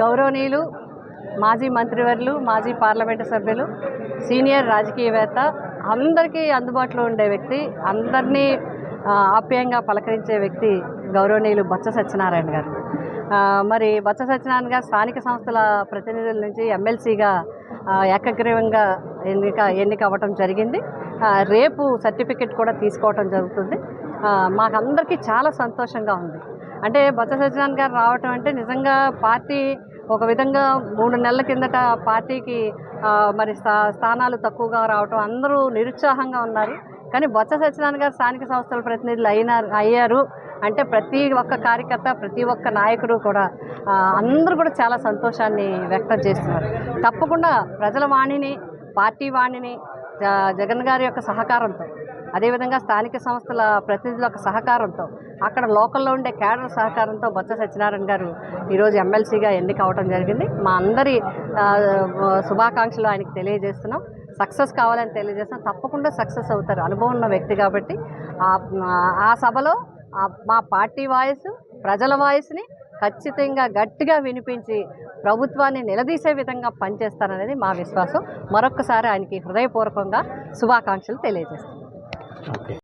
గౌరవనీయులు మాజీ మంత్రివర్యులు మాజీ పార్లమెంటు సభ్యులు సీనియర్ రాజకీయవేత్త అందరికీ అందుబాటులో ఉండే వ్యక్తి అందరినీ ఆప్యాయంగా పలకరించే వ్యక్తి గౌరవనీయులు బొత్స సత్యనారాయణ గారు. మరి బొత్స సత్యనారాయణ గారు స్థానిక సంస్థల ప్రతినిధుల నుంచి ఎమ్మెల్సీగా ఏకగ్రీవంగా ఎన్నిక ఎన్నిక అవ్వటం జరిగింది. రేపు సర్టిఫికెట్ కూడా తీసుకోవటం జరుగుతుంది. మాకందరికీ చాలా సంతోషంగా ఉంది. అంటే బొత్స సత్యనారాయణ గారు రావటం అంటే నిజంగా పార్టీ ఒక విధంగా మూడు నెలల కిందట పార్టీకి మరి స్థా స్థానాలు తక్కువగా రావటం అందరూ నిరుత్సాహంగా ఉన్నారు. కానీ బొత్స సత్యనారాయణ గారు స్థానిక సంస్థల ప్రతినిధులు అయినారు అయ్యారు. అంటే ప్రతి ఒక్క కార్యకర్త ప్రతి ఒక్క నాయకుడు కూడా అందరూ కూడా చాలా సంతోషాన్ని వ్యక్తం చేస్తున్నారు. తప్పకుండా ప్రజల వాణిని పార్టీ వాణిని జగన్ గారి యొక్క సహకారంతో అదేవిధంగా స్థానిక సంస్థల ప్రతినిధుల యొక్క సహకారంతో అక్కడ లోకల్లో ఉండే కేడర్ సహకారంతో బొత్స సత్యనారాయణ గారు ఈరోజు ఎమ్మెల్సీగా ఎన్నిక అవడం జరిగింది. మా అందరి శుభాకాంక్షలు ఆయనకి తెలియజేస్తున్నాం. సక్సెస్ కావాలని తెలియజేస్తున్నాం. తప్పకుండా సక్సెస్ అవుతారు. అనుభవం ఉన్న వ్యక్తి కాబట్టి ఆ- సభలో మా పార్టీ వాయిస్ ప్రజల వాయిస్ని ఖచ్చితంగా గట్టిగా వినిపించి ప్రభుత్వాన్ని నిలదీసే విధంగా పనిచేస్తారనేది మా విశ్వాసం. మరొక్కసారి ఆయనకి హృదయపూర్వకంగా శుభాకాంక్షలు తెలియజేస్తాం